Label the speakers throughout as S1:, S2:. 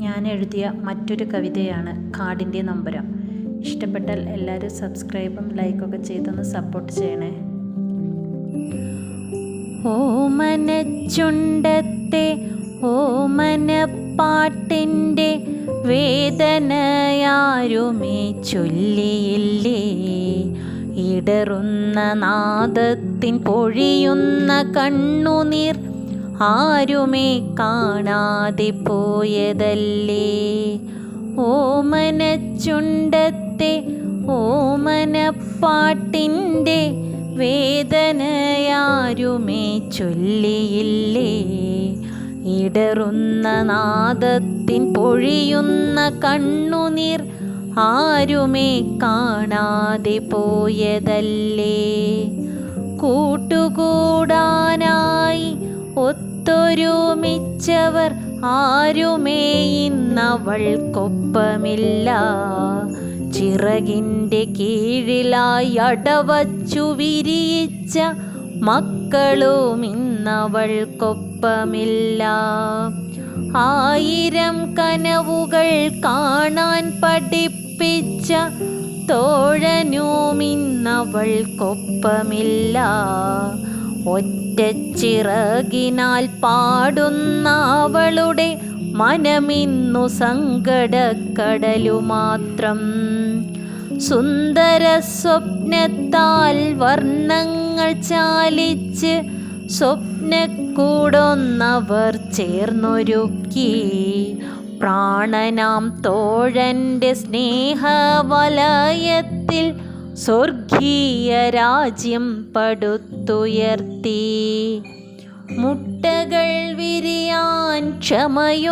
S1: ഞാൻ എഴുതിയ മറ്റൊരു കവിതയാണ് കാടിന്റെ നമ്പരം. ഇഷ്ടപ്പെട്ടാൽ എല്ലാവരും സബ്സ്ക്രൈബും ലൈക്കൊക്കെ ചെയ്തൊന്ന് സപ്പോർട്ട് ചെയ്യണേ. ഓമനച്ചുണ്ടത്തെ ഓമനപ്പാട്ടിന്റെ വേദനയാരുമേ ചൊല്ലിയില്ലേ? ഇടറുന്ന നാദത്തിൻ പൊഴിയുന്ന കണ്ണുനീർ ആരുമേ കാണാതെ പോയതല്ലേ? ഓമനച്ചുണ്ടത്തെ ഓമനപ്പാട്ടിന്റെ വേദനയാരുമേ ചൊല്ലിയില്ലേ? ഇടറുന്ന നാദത്തിൻ പൊഴിയുന്ന കണ്ണുനീർ ആരുമേ കാണാതെ പോയതല്ലേ? കൂട്ടുകൂടാനായി ഒത്തൊരുമിച്ചവർ ആരുമേ? ഇന്നവൾക്കൊപ്പമില്ല ചിറകിന്റെ കീഴിലായി അടവച്ചു വിരിയിച്ച മക്കളും ഇന്നവൾക്കൊപ്പമില്ല ആയിരം കനവുകൾ കാണാൻ പഠിപ്പിച്ച തോഴനും ഇന്നവൾക്കൊപ്പമില്ല ഒറ്റച്ചിറകിനാൽ പാടുന്ന അവളുടെ മനമിന്നു സങ്കടക്കടലു മാത്രം സുന്ദര സ്വപ്നത്താൽ വർണങ്ങൾ ചാലിച്ച് സ്വപ്നക്കൂടൊന്നവർ ചേർന്നൊരുക്കി. പ്രാണനാം തോഴന്റെ സ്നേഹവലയത്തിൽ സ്വർഗീയ രാജ്യം പടുത്തുയർത്തി. മുട്ടകൾ വിരിയാൻ ക്ഷമയോടിരിപ്പു.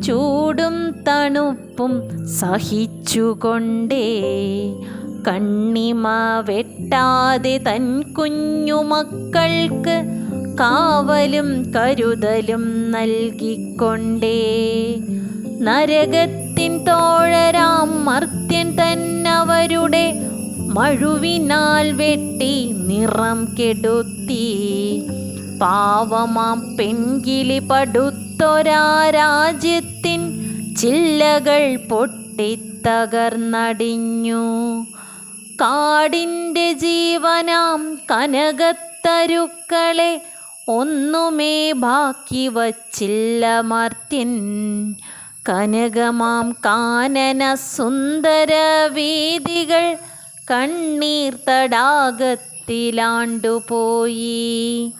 S1: ചൂടും തണുപ്പും സഹിച്ചുകൊണ്ടേ. കണ്ണിമ വെട്ടാതെ തൻ കുഞ്ഞുമക്കൾക്ക് കാവലും കരുതലും നൽകിക്കൊണ്ടേ. നരകത്തിൻ തോഴരാം മർത്യൻ തന്നവരുടെ മഴുവിനാൽ വെട്ടി നിറം കെടുത്തി. പാവമാം പെൺകിളി പടുത്തൊരാ രാജ്യത്തിൻ ചില്ലകൾ പൊട്ടിത്തകർന്നടിഞ്ഞു. കാടിന്റെ ജീവനാം കനകത്തരുക്കളെ ഒന്നുമേ ബാക്കി വച്ചില്ല മർത്യൻ. കനകമാം കാനന സുന്ദര വീതികൾ കണ്ണീർ തടാകത്തിലാണ്ടുപോയി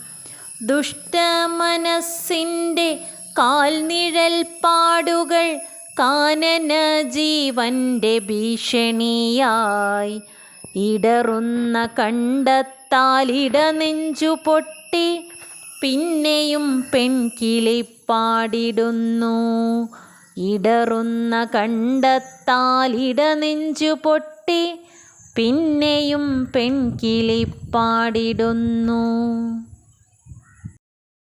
S1: ദുഷ്ടമനസ്സിന്റെ കാൽനിഴൽ പാടുകൾ കാനന ജീവന്റെ ഭീഷണിയായി. ഇടറുന്ന കണ്ടത്താൽ ഇടനെഞ്ചു പൊട്ടി പിന്നെയും പെൺകിളി പാടിടുന്നു. ഇടറുന്ന കണ്ടത്താൽ ഇടനെഞ്ചു പൊട്ടി പിന്നെയും പെൺകിളി പാടിടുന്നു.